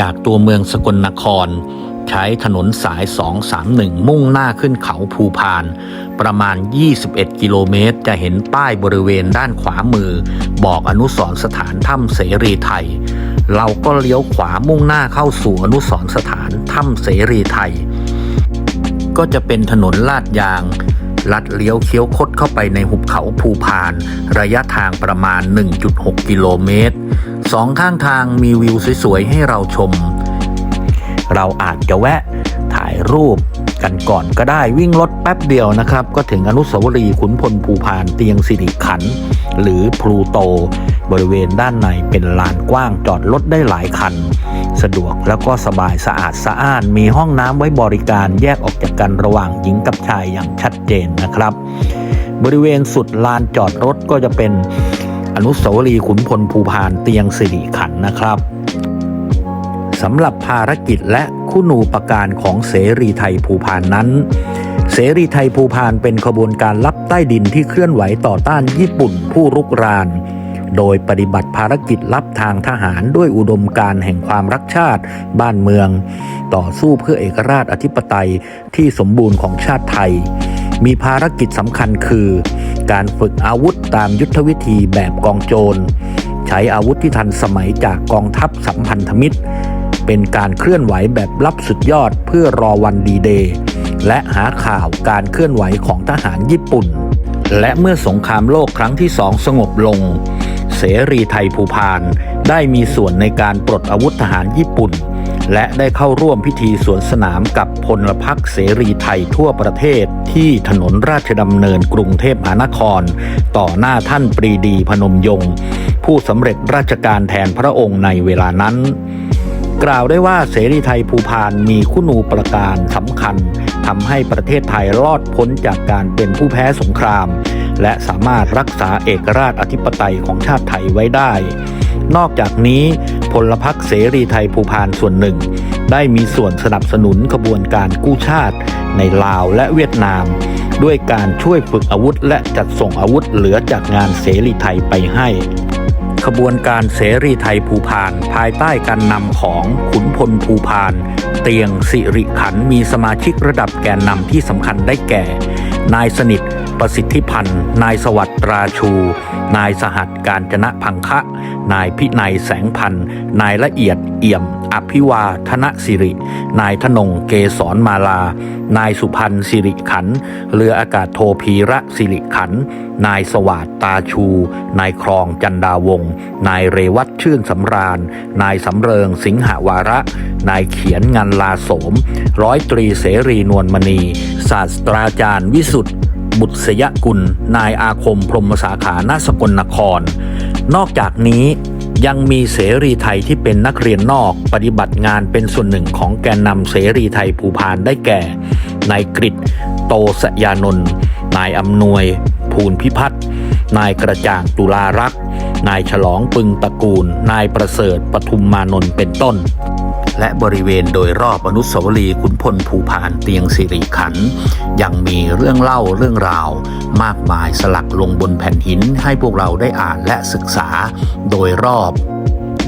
จากตัวเมืองสกลนคร ใช้ถนนสาย 231 มุ่งหน้าขึ้นเขาภูพาน ประมาณ 21 กิโลเมตร จะเห็นป้ายบริเวณด้านขวามือ บอกอนุสรณ์สถานถ้ำเสรีไทย เราก็เลี้ยวขวามุ่งหน้าเข้าสู่อนุสรณ์สถานถ้ำเสรีไทย ก็จะเป็นถนนลาดยาง ลัดเลี้ยวเคี้ยวคดเข้าไปในหุบเขาภูพาน ระยะทางประมาณ 1.6 กิโลเมตรสองข้างทางมีวิวสวยๆ ให้เราชม เราอาจจะแวะถ่ายรูปกันก่อนก็ได้วิ่งรถแป๊บเดียวนะครับ ก็ถึงอนุสาวรีย์ขุนพลภูพานเตียงสิริขัน หรือพลูโต บริเวณด้านในเป็นลานกว้างจอดรถได้หลายคัน สะดวกแล้วก็สบายสะอาดสะอ้าน มีห้องน้ำไว้บริการแยกออกจากกันระหว่างหญิงกับชายอย่างชัดเจนนะครับ บริเวณสุดลานจอดรถก็จะเป็นอนุสาวรีย์ขุนพลภูพานเตียงสิริขันนะครับสำหรับภารกิจและคุณูปการของเสรีไทยภูพานนั้น เสรีไทยภูพานเป็นขบวนการลับใต้ดินที่เคลื่อนไหวต่อต้านญี่ปุ่นผู้รุกราน โดยปฏิบัติภารกิจลับทางทหารด้วยอุดมการแห่งความรักชาติ บ้านเมือง ต่อสู้เพื่อเอกราชอธิปไตยที่สมบูรณ์ของชาติไทย มีภารกิจสำคัญคือ การฝึกอาวุธตามยุทธวิธีแบบกองโจร ใช้อาวุธที่ทันสมัยจากกองทัพสัมพันธมิตร เป็นการเคลื่อนไหวแบบลับสุดยอดเพื่อรอวันดีเดย์และหาข่าวการเคลื่อนไหวของทหารญี่ปุ่น และเมื่อสงครามโลกครั้งที่สองสงบลง เสรีไทยภูพาน ได้มีส่วนในการปลดอาวุธทหารญี่ปุ่น และได้เข้าร่วมพิธีสวนสนามกับพลพรรคเสรีไทยทั่วประเทศ ที่ถนนราชดำเนินกรุงเทพมหานคร ต่อหน้าท่านปรีดีพนมยงค์ผู้สำเร็จราชการแทนพระองค์ในเวลานั้น กล่าวได้ว่าเสรีไทยภูพานมีคุณูปการสำคัญทำให้ประเทศไทยรอดพ้นจากการเป็นผู้แพ้สงคราม และสามารถรักษาเอกราชอธิปไตยของชาติไทยไว้ได้ นอกจากนี้พลพรรคเสรีไทยภูพานส่วนหนึ่ง ได้มีส่วนสนับสนุนขบวนการกู้ชาติ ในลาวและเวียดนาม ด้วยการช่วยฝึกอาวุธ และจัดส่งอาวุธเหลือจากงานเสรีไทยไปให้ขบวนการเสรีไทยภูพาน ภายใต้การนำของขุนพลภูพาน เตียงสิริขันมีสมาชิกระดับแกนนำที่สำคัญได้แก่ นายสนิท ประสิทธิพันธ์ นายสวัสดิ์ราชู นายสหัสการจนะพังคะ นายพินัยแสงพันธ์นายละเอียดเอี่ยม อภิวาธนสิริ นายธนงเกษรมาลา นายสุพันธ์สิริขัน เรืออากาศโทพีระสิริขัน นายสวัสดตาชู นายครองจันดาวง นายเรวัตชื่นสำราญ นายสำเริงสิงหาวาระ นายเขียนงานลาโสม ร้อยตรีเสรีนวลมณี ศาสตราจารย์วิสุทธ์ บุตรสยกุล นายอาคมพรมสาขาณสกลนคร นอกจากนี้ยังมีเสรีไทยที่เป็นนักเรียนนอกปฏิบัติงานเป็นส่วนหนึ่งของแกนนำเสรีไทยภูพานได้แก่ นายกริตโตสยานนท์นายอำนวย ภูลพิพัฒน์นายกระจ่างตุลารักษ์นายฉลองปึงตระกูล นายประเสริฐปทุมมานนท์เป็นต้น และบริเวณโดยรอบอนุสาวรีย์ขุนพลภูพานเตียงสิริขัน ยังมีเรื่องเล่าเรื่องราว มากมายสลักลงบนแผ่นหินให้พวกเราได้อ่านและศึกษาโดยรอบ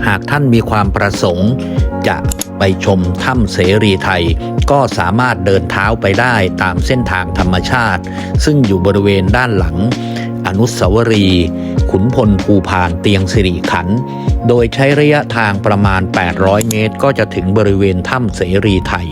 หากท่านมีความประสงค์ จะไปชมถ้ำเสรีไทย ก็สามารถเดินเท้าไปได้ตามเส้นทางธรรมชาติ ซึ่งอยู่บริเวณด้านหลัง นุสาวรีย์ขุนพลภูพานเตียงสิริขัน โดยใช้ระยะทางประมาณ 800 เมตร ก็จะถึงบริเวณถ้ำเสรีไทย